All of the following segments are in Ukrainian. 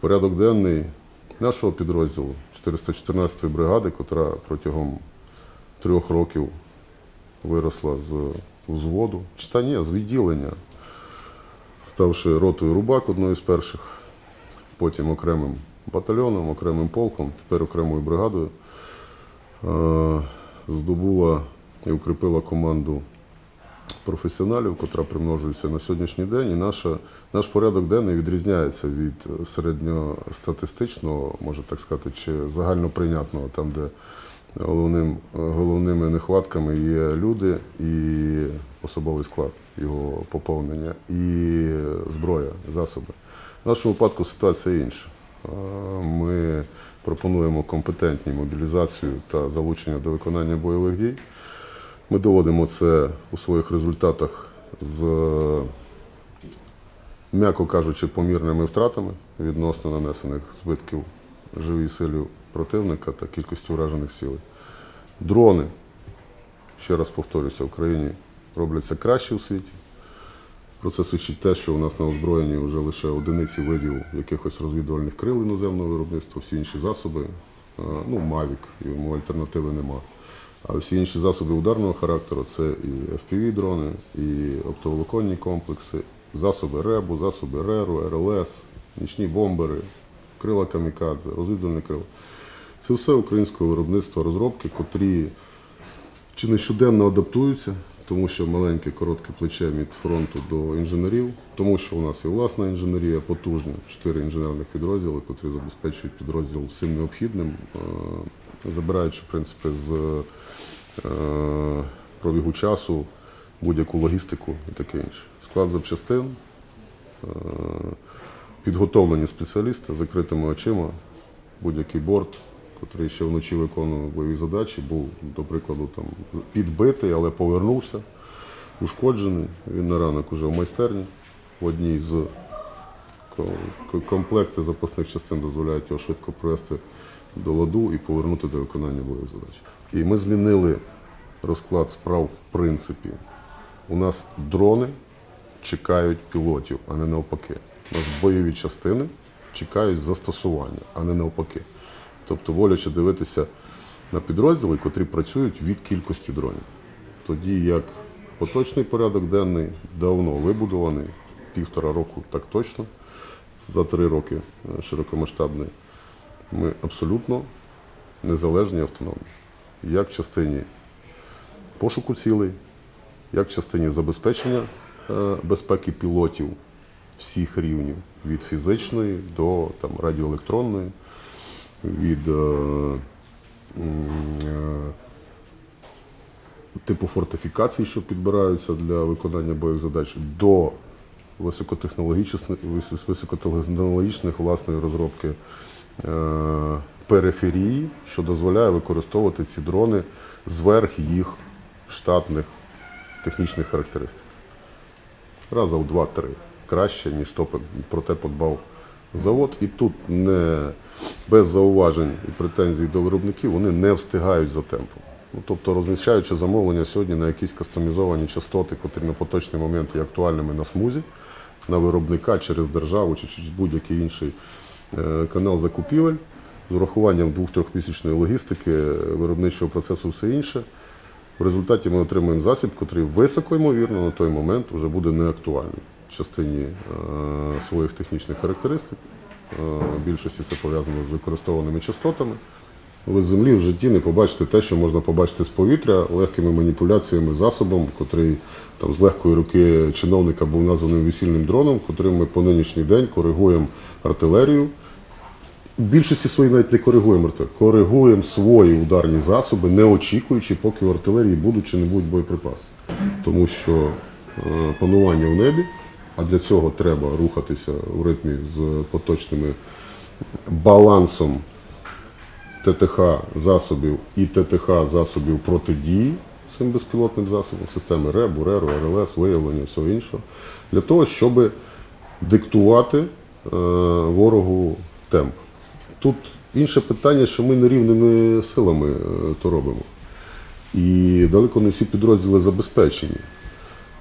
Порядок денний нашого підрозділу 414-ї бригади, котра протягом трьох років виросла з взводу, чи та ні, з відділення, ставши ротою рубак одною з перших, потім окремим батальйоном, окремим полком, тепер окремою бригадою, е, здобула і укріпила команду професіоналів, котра примножується на сьогоднішній день. І наша, наш порядок денний відрізняється від середньостатистичного, можна так сказати, чи загальноприйнятного, там, де головним, головними нехватками є люди і особовий склад його поповнення, і зброя, засоби. В нашому випадку ситуація інша. Ми пропонуємо компетентні мобілізацію та залучення до виконання бойових дій. Ми доводимо це у своїх результатах з, м'яко кажучи, помірними втратами відносно нанесених збитків живій силі противника та кількості вражених сілей. Дрони, ще раз повторюся, в Україні робляться краще у світі. Про це свідчить те, що у нас на озброєнні вже лише одиниці видів якихось розвідувальних крил іноземного виробництва, всі інші засоби, е, ну, Мавік, йому альтернативи нема. А всі інші засоби ударного характеру це і FPV-дрони, і оптоволоконні комплекси, засоби РЕБу, засоби РЕРу, РЛС, нічні бомбери, крила камікадзе, розвідувальні крила. Це все українського виробництва розробки, котрі чи не щоденно адаптуються, тому що маленьке коротке плече від фронту до інженерів, тому що у нас є власна інженерія, потужна, чотири інженерних підрозділи, котрі забезпечують підрозділ всім необхідним, е, забираючи в принципі з е, пробігу часу будь-яку логістику і таке інше. Склад запчастин, е, підготовлені спеціалісти закритими очима, будь-який борт, який ще вночі виконував бойові задачі, був, до прикладу, там, підбитий, але повернувся, ушкоджений. Він на ранок уже в майстерні в одній з ко- ко- комплекти запасних частин дозволяють його швидко привести до ладу і повернути до виконання бойових задач. І ми змінили розклад справ в принципі. У нас дрони чекають пілотів, а не навпаки. У нас бойові частини чекають застосування, а не навпаки. Тобто, воляче дивитися на підрозділи, котрі працюють від кількості дронів. Тоді як поточний порядок денний давно вибудований, півтора року так точно, за три роки е, широкомасштабний, ми абсолютно незалежні автономні. Як в частині пошуку цілей, як в частині забезпечення е, безпеки пілотів всіх рівнів, від фізичної до там, радіоелектронної, від е, е, типу фортифікацій, що підбираються для виконання бойових задач, до високотехнологічних, високотехнологічних власної розробки периферії, що дозволяє використовувати ці дрони зверх їх штатних технічних характеристик. Раза в два-три краще, ніж то про те подбав завод. І тут не без зауважень і претензій до виробників вони не встигають за темпом. Ну, тобто, розміщаючи замовлення сьогодні на якісь кастомізовані частоти, котрі на поточний момент є актуальними на смузі, на виробника через державу чи через будь-який інший е, канал закупівель, з урахуванням двох-трьохмісячної логістики, е, виробничого процесу, все інше. В результаті ми отримуємо засіб, який високо ймовірно на той момент вже буде неактуальний в частині е, своїх технічних характеристик. Е, в більшості це пов'язано з використовуваними частотами. Ви з землі в житті не побачите те, що можна побачити з повітря легкими маніпуляціями засобом, котрий там з легкої руки чиновника був названий весільним дроном, котрим ми по нинішній день коригуємо артилерію. В більшості своїй навіть не коригуємо артилерію, коригуємо свої ударні засоби, не очікуючи, поки в артилерії будуть чи не будуть боєприпаси. Тому що е, панування в небі, а для цього треба рухатися в ритмі з поточними балансом ТТХ засобів і ТТХ засобів протидії цим безпілотним засобам, системи РЕБ, РЕРу, РЛС, виявлення, всього іншого, для того, щоб диктувати е, ворогу темп. Тут інше питання, що ми нерівними силами е, то робимо. І далеко не всі підрозділи забезпечені.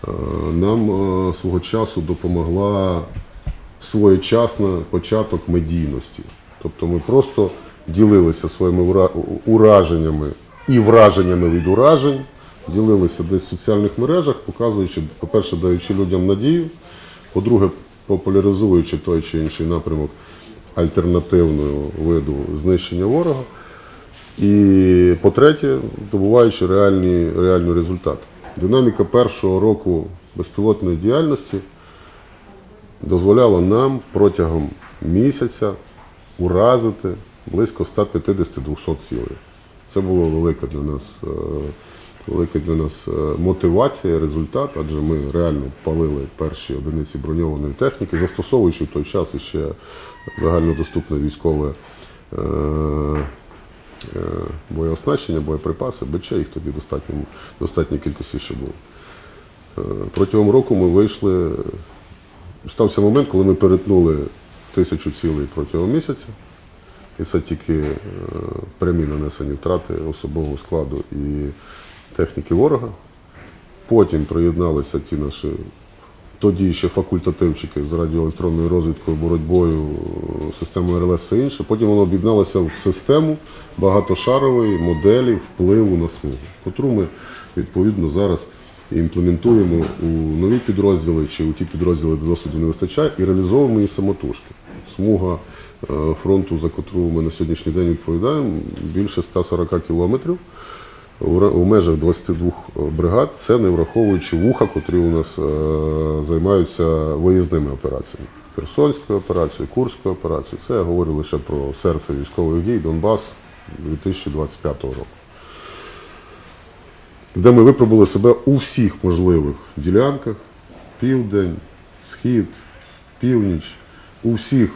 Е, Нам е, свого часу допомогла своєчасний початок медійності. Тобто ми просто ділилися своїми ураженнями і враженнями від уражень, ділилися десь в соціальних мережах, показуючи, по-перше, даючи людям надію, по-друге, популяризуючи той чи інший напрямок альтернативного виду знищення ворога. І по-третє, добуваючи реальні, реальні результати. Динаміка першого року безпілотної діяльності дозволяла нам протягом місяця уразити близько 150-200 цілей. Це була велика для нас, е, велика для нас е, мотивація, результат, адже ми реально палили перші одиниці броньованої техніки, застосовуючи в той час іще загальнодоступне військове е, е, боєоснащення, боєприпаси, БЧ, їх тоді достатньо, достатньої кількості ще було. Протягом року ми вийшли. Стався момент, коли ми перетнули тисячу цілей протягом місяця. І це тільки прямі нанесені втрати особового складу і техніки ворога. Потім приєдналися ті наші тоді ще факультативчики з радіоелектронною розвідкою, боротьбою, системою РЛС все інше. Потім воно об'єдналося в систему багатошарової моделі впливу на смугу, котру ми відповідно зараз імплементуємо у нові підрозділи чи у ті підрозділи, де досвіду не вистачає, і реалізовуємо її самотужки. Смуга е, фронту, за котру ми на сьогоднішній день відповідаємо, більше 140 кілометрів у межах 22 бригад, це не враховуючи вуха, котрі у нас е, займаються виїзними операціями. Херсонською операцією, Курською операцією. Це я говорю лише про серце військових дій Донбас 2025 року. Де ми випробували себе у всіх можливих ділянках: південь, схід, північ, у всіх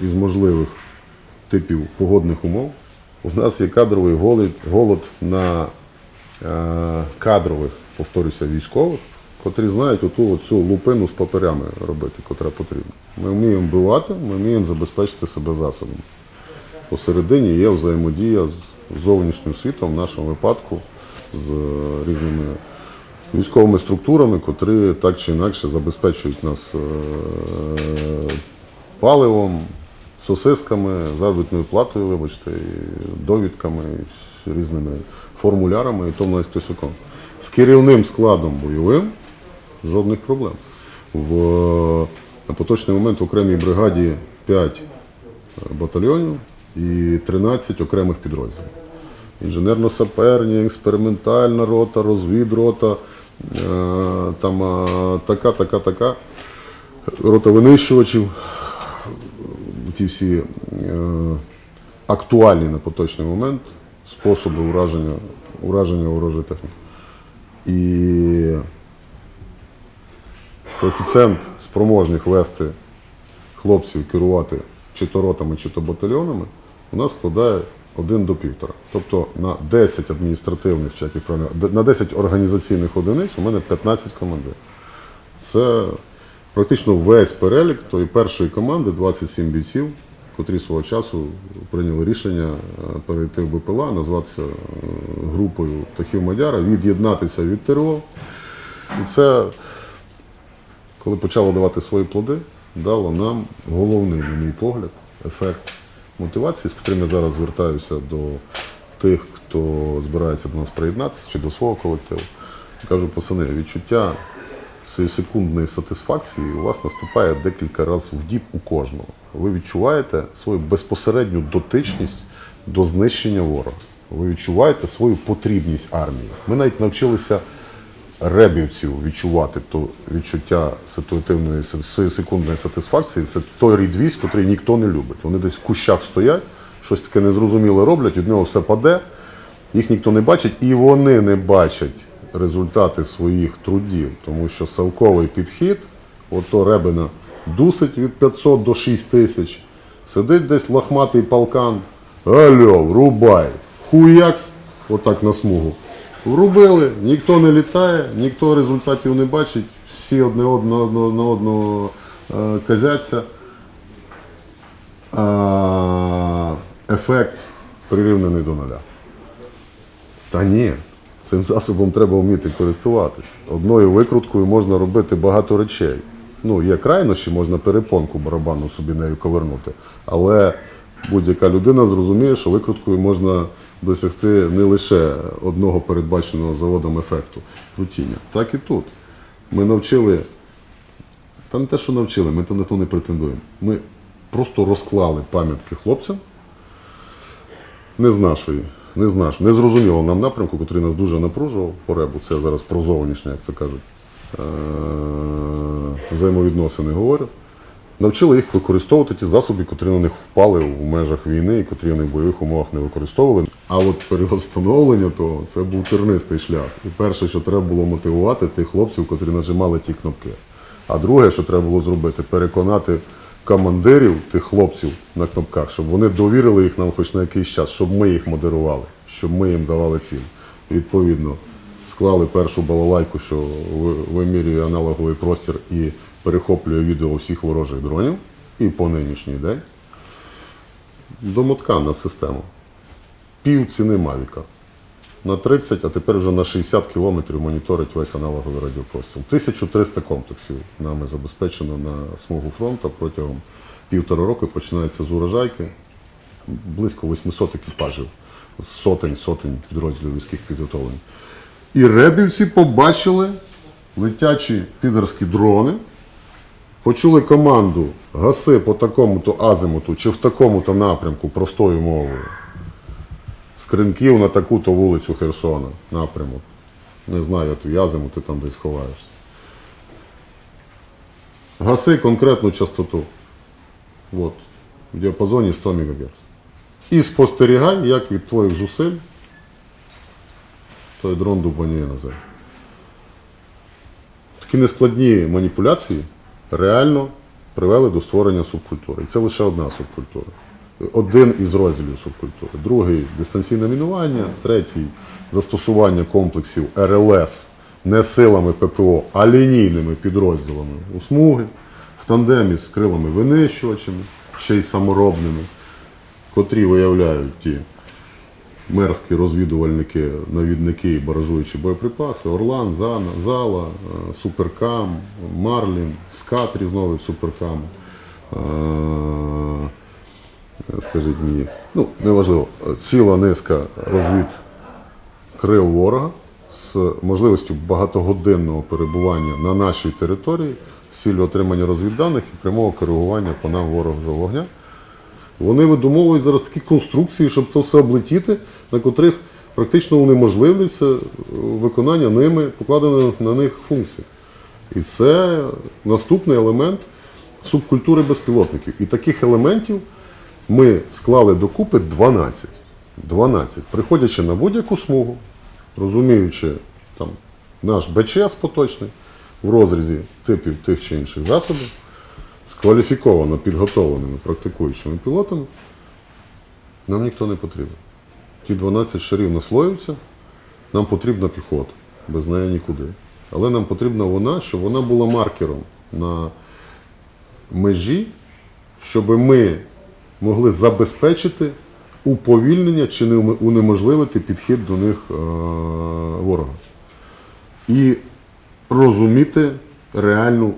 із можливих типів погодних умов. У нас є кадровий голод, голод на е, кадрових, повторюся, військових, котрі знають оту оцю лупину з паперями робити, котра потрібна. Ми вміємо вбивати, ми вміємо забезпечити себе засобами. Посередині є взаємодія з зовнішнім світом, в нашому випадку з е, різними військовими структурами, котрі так чи інакше забезпечують нас е, паливом, сосисками, заробітною платою, вибачте, і довідками, і різними формулярами і тому на списоком. З керівним складом бойовим жодних проблем. В, на поточний момент в окремій бригаді 5 батальйонів і 13 окремих підрозділів. Інженерно-саперні, експериментальна рота, розвідрота, е, там е, така, така, така, рота винищувачів. Ті всі е, актуальні на поточний момент способи ураження, ураження ворожої техніки. І коефіцієнт спроможних вести хлопців керувати чи то ротами, чи то батальйонами, у нас складає 1 до 1,5. Тобто на 10 адміністративних, чи як правильно, на 10 організаційних одиниць у мене 15 командирів. Це практично весь перелік тої першої команди, 27 бійців, котрі свого часу прийняли рішення е, перейти в БПЛА, назватися е, групою птахів Мадяра, від'єднатися від ТРО. І це коли почало давати свої плоди, дало нам головний, на мій погляд, ефект мотивації, з котрим я зараз звертаюся до тих, хто збирається до нас приєднатися чи до свого колективу. Кажу, пацани, відчуття секундної сатисфакції у вас наступає декілька разів в діб у кожного. Ви відчуваєте свою безпосередню дотичність до знищення ворога. Ви відчуваєте свою потрібність армії. Ми навіть навчилися ребівців відчувати то відчуття ситуативної секундної сатисфакції. Це той рід військ, який ніхто не любить. Вони десь в кущах стоять, щось таке незрозуміле роблять, від нього все паде, їх ніхто не бачить, і вони не бачать результати своїх трудів, тому що savковий підхід, ото ребена дусить від 500 до 6 тисяч, сидить десь лохматий полкан, альо, врубай, хуякс, отак на смугу. Врубили, ніхто не літає, ніхто результатів не бачить, всі одне одного, на одного е, казяться. А, ефект прирівнений до нуля. Та ні, цим засобом треба вміти користуватися. Одною викруткою можна робити багато речей. Ну, є крайнощі, можна перепонку барабану собі нею ковернути. Але будь-яка людина зрозуміє, що викруткою можна досягти не лише одного передбаченого заводом ефекту крутіння. Так і тут. Ми навчили, та не те, що навчили, ми то на то не претендуємо. Ми просто розклали пам'ятки хлопцям не з нашої, не з нашої, незрозумілого нам напрямку, який нас дуже напружував по ребу. Це я зараз про зовнішнє, як то кажуть, е, взаємовідносини говорю. Навчили їх використовувати ті засоби, котрі на них впали в межах війни і котрі вони в бойових умовах не використовували. А от період встановлення того це був тернистий шлях. І перше, що треба було мотивувати тих хлопців, котрі нажимали ті кнопки. А друге, що треба було зробити, переконати командирів тих хлопців на кнопках, щоб вони довірили їх нам хоч на якийсь час, щоб ми їх модерували, щоб ми їм давали. І, Відповідно, склали першу балалайку, що вимірює аналоговий простір і перехоплює відео усіх ворожих дронів. І по нинішній день домоткана система. Пів ціни Мавіка. На 30, а тепер вже на 60 кілометрів моніторить весь аналоговий радіопростір. 1300 комплексів нами забезпечено на смугу фронту протягом півтора року. Починається з урожайки. Близько 800 екіпажів, з сотень, сотень підрозділів війських підготовлень. І ребівці побачили летячі підерські дрони, почули команду гаси по такому-то азимуту чи в такому-то напрямку простою мовою. З Кринків на таку-то вулицю Херсона напрямок. Не знаю, твій азимут, ти там десь ховаєшся. Гаси конкретну частоту. От, в діапазоні 100 МГц. І спостерігай, як від твоїх зусиль той дрон дубаніє на землю. Такі нескладні маніпуляції реально привели до створення субкультури. І це лише одна субкультура. Один із розділів субкультури. Другий дистанційне мінування, третій застосування комплексів РЛС не силами ППО, а лінійними підрозділами у смуги, в тандемі з крилами винищувачами, ще й саморобними, котрі виявляють ті мерські розвідувальники, навідники і баражуючі боєприпаси, Орлан, Зана, Зала, е, Суперкам, Марлін, Скат різновид Суперкам. Скажіть мені, ну, неважливо, ціла низка розвід крил ворога з можливістю багатогодинного перебування на нашій території з ціллю отримання розвідданих і прямого коригування по нам ворожого вогня. Вони видумовують зараз такі конструкції, щоб це все облетіти, на котрих практично унеможливлюється виконання ними покладених на них функцій. І це наступний елемент субкультури безпілотників. І таких елементів ми склали докупи 12. 12. Приходячи на будь-яку смугу, розуміючи там, наш БЧС поточний в розрізі типів тих чи інших засобів, з підготовленими практикуючими пілотами, нам ніхто не потрібен. Ті 12 шарів наслоюються, нам потрібна піхота, без неї нікуди. Але нам потрібна вона, щоб вона була маркером на межі, щоб ми могли забезпечити уповільнення чи не унеможливити підхід до них е, ворога. І розуміти реальну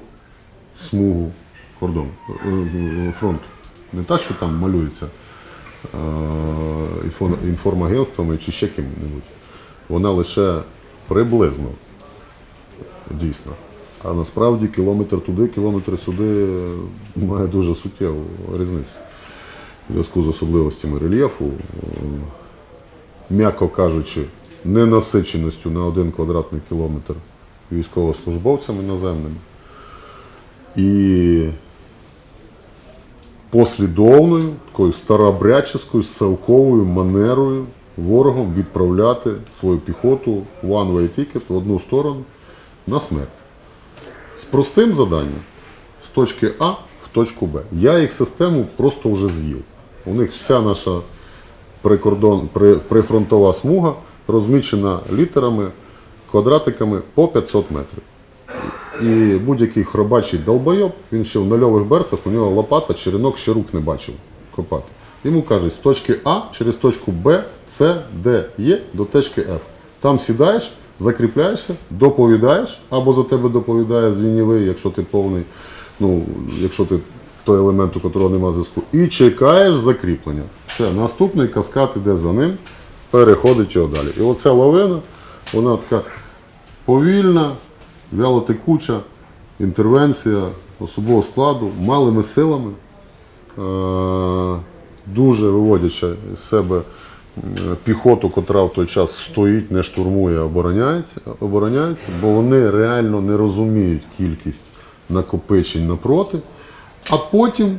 смугу кордону е, фронту. Не та, що там малюється е, інформагентствами чи ще ким-небудь. Вона лише приблизно дійсна. А насправді кілометр туди, кілометр сюди має дуже суттєву різницю. В зв'язку з особливостями рельєфу, е, м'яко кажучи, ненасиченістю на один квадратний кілометр військовослужбовцями наземними. І послідовною, такою старообрядческою, селковою манерою ворогом відправляти свою піхоту one-way ticket в одну сторону на смерть. З простим заданням з точки А в точку Б. Я їх систему просто вже з'їв. У них вся наша прикордон, при, прифронтова смуга розмічена літерами, квадратиками по 500 метрів. І будь-який хробачий долбойоб, він ще в нульових берцях, у нього лопата, черенок ще рук не бачив копати. Йому кажуть, з точки А через точку Б, С, Д, Е до точки Ф. Там сідаєш, закріпляєшся, доповідаєш, або за тебе доповідає звінєвий, якщо ти повний, ну, якщо ти той елемент, у котрого немає зв'язку, і чекаєш закріплення. Все, наступний каскад іде за ним, переходить його далі. І оця лавина, вона така повільна, вялотекуча інтервенція особового складу малими силами, е, дуже виводячи з себе піхоту, котра в той час стоїть, не штурмує, а обороняється, обороняється, бо вони реально не розуміють кількість накопичень напроти. А потім,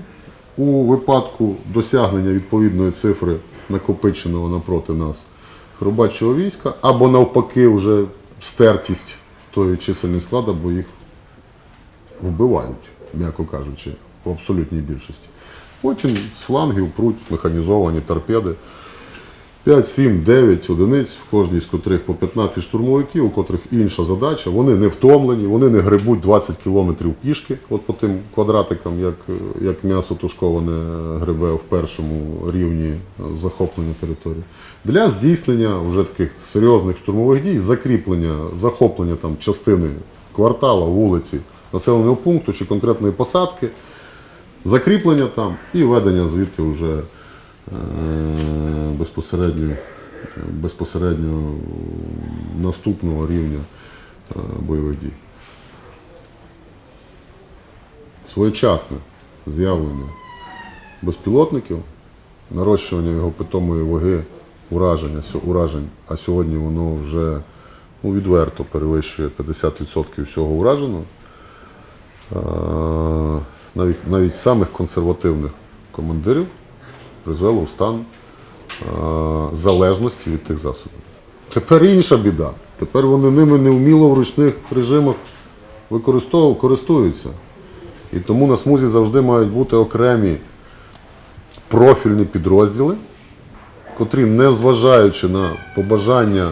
у випадку досягнення відповідної цифри накопиченого напроти нас хробачого війська, або навпаки, вже стертість тої чисельної складу, бо їх вбивають, м'яко кажучи, в абсолютній більшості. Потім з флангів пруть механізовані торпеди. 5, 7, 9 одиниць, в кожній з котрих по 15 штурмовиків, у котрих інша задача. Вони не втомлені, вони не грибуть 20 кілометрів пішки, от по тим квадратикам, як, як м'ясо тушковане грибе в першому рівні захоплення території. Для здійснення вже таких серйозних штурмових дій, закріплення, захоплення там частини квартала, вулиці, населеного пункту чи конкретної посадки, закріплення там і ведення звідти вже е, безпосередньо, безпосередньо наступного рівня е, бойових дій. Своєчасне з'явлення безпілотників, нарощування його питомої ваги, ураження, уражень, а сьогодні воно вже ну, відверто перевищує 50% всього ураженого. Е, навіть, навіть самих консервативних командирів призвело в стан е, залежності від тих засобів. Тепер інша біда. Тепер вони ними невміло в ручних режимах користуються. І тому на смузі завжди мають бути окремі профільні підрозділи, котрі, не зважаючи на побажання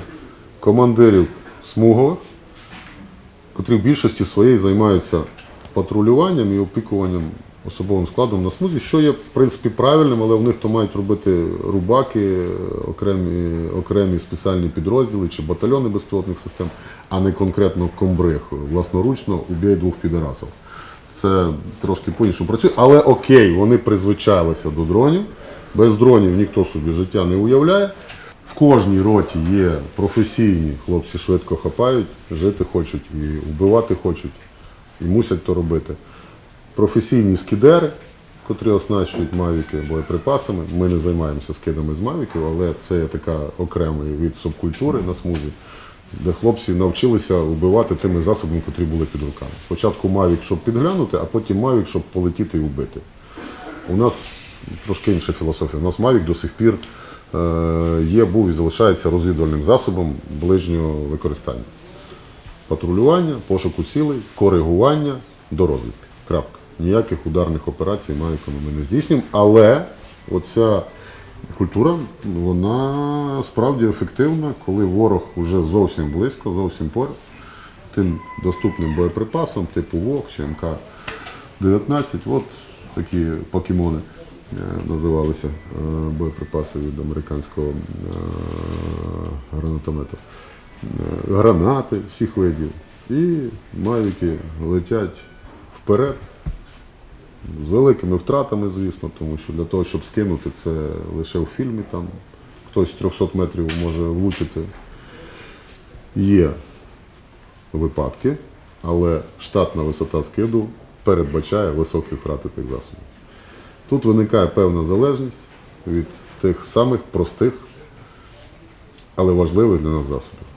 командирів смугових, котрі в більшості своєї займаються патрулюванням і опікуванням особовим складом на смузі, що є в принципі правильним, але в них то мають робити рубаки, окремі, окремі спеціальні підрозділи чи батальйони безпілотних систем, а не конкретно комбриг власноручно убій двох підарасів. Це трошки по-іншому працює, але окей, вони призвичайлися до дронів. Без дронів ніхто собі життя не уявляє. В кожній роті є професійні хлопці швидко хапають, жити хочуть і вбивати хочуть, і мусять то робити. Професійні скідери, котрі оснащують мавіки боєприпасами. Ми не займаємося скидами з мавіків, але це є така окремий від субкультури на смузі, де хлопці навчилися вбивати тими засобами, котрі були під руками. Спочатку мавік, щоб підглянути, а потім мавік, щоб полетіти і вбити. У нас трошки інша філософія. У нас Мавік до сих пір е, є, був і залишається розвідувальним засобом ближнього використання. Патрулювання, пошуку цілей, коригування до розвідки. Крапка. Ніяких ударних операцій Мавіками ми не здійснюємо, але оця культура вона справді ефективна, коли ворог вже зовсім близько, зовсім поряд, тим доступним боєприпасом, типу ВОК чи МК-19, от такі покемони е, називалися е, боєприпаси від американського е, гранатомету. Гранати всіх видів. І мавіки летять вперед. З великими втратами, звісно, тому що для того, щоб скинути, це лише у фільмі там хтось з 300 метрів може влучити. Є випадки, але штатна висота скиду передбачає високі втрати тих засобів. Тут виникає певна залежність від тих самих простих, але важливих для нас засобів.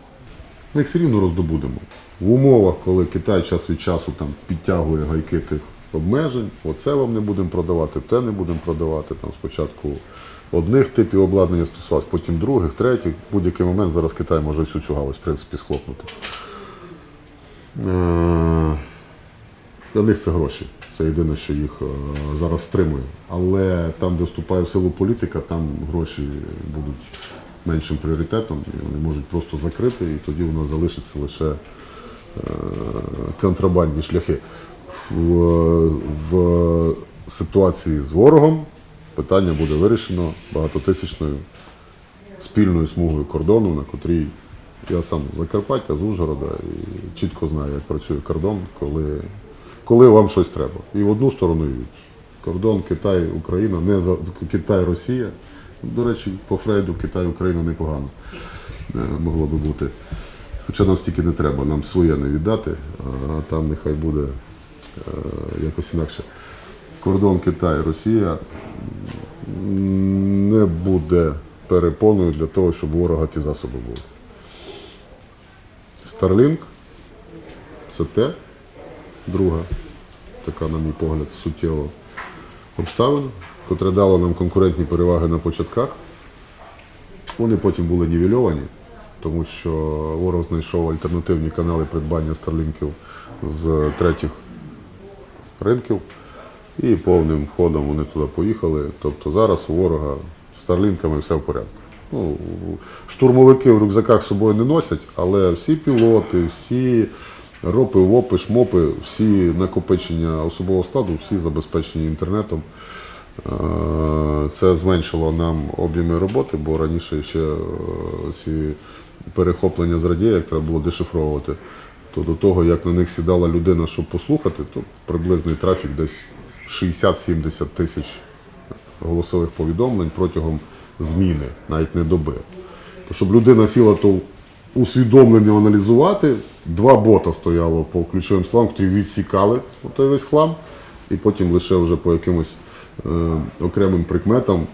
Ми їх все рівно роздобудемо. В умовах, коли Китай час від часу там підтягує гайки тих обмежень, оце вам не будемо продавати, те не будемо продавати. Там спочатку одних типів обладнання стосувалось, потім других, третіх. В будь-який момент зараз Китай може всю цю галузь в принципі схлопнути. Е, Для них це гроші. Це єдине, що їх е, зараз стримує. Але там, де вступає в силу політика, там гроші будуть меншим пріоритетом, і вони можуть просто закрити, і тоді у нас залишиться лише е, контрабандні шляхи. В, в ситуації з ворогом питання буде вирішено багатотисячною спільною смугою кордону, на котрій Я сам з Закарпаття, з Ужгорода і чітко знаю, як працює кордон, коли, коли вам щось треба. І в одну сторону, і. Кордон Китай, Україна, не за Китай, Росія. До речі, по Фрейду Китай, Україна непогано е, могло би бути. Хоча нам стільки не треба, нам своє не віддати, а там нехай буде якось інакше. Кордон Китай, Росія не буде перепоною для того, щоб ворога ті засоби були. Starlink це те, друга, така, на мій погляд, суттєва обставина, котре дало нам конкурентні переваги на початках. Вони потім були нівельовані, тому що ворог знайшов альтернативні канали придбання старлінків з третіх ринків і повним ходом вони туди поїхали. Тобто зараз у ворога з старлінками все в порядку. Ну, штурмовики в рюкзаках з собою не носять, але всі пілоти, всі ропи, вопи, шмопи, всі накопичення особового складу, всі забезпечені інтернетом. Е, Це зменшило нам об'єми роботи, бо раніше ще е, ці перехоплення з радієк треба було дешифровувати. То до того, як на них сідала людина, щоб послухати, то приблизний трафік десь 60-70 тисяч голосових повідомлень протягом зміни, навіть не доби. То, щоб людина сіла, то усвідомлення аналізувати, два бота стояло по ключовим словам, які відсікали той весь хлам, і потім лише вже по якимось е, окремим прикметам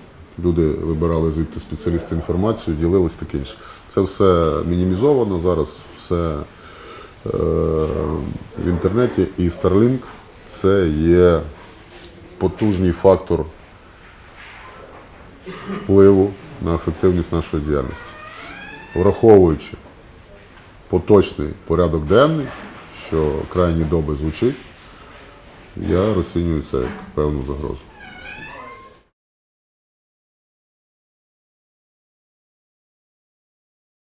люди вибирали звідти спеціалісти інформацію, ділились таке інше. Це все мінімізовано зараз, все в інтернеті. І Starlink це є потужний фактор впливу на ефективність нашої діяльності. Враховуючи поточний порядок денний, що крайні доби звучить, я розцінюю це як певну загрозу.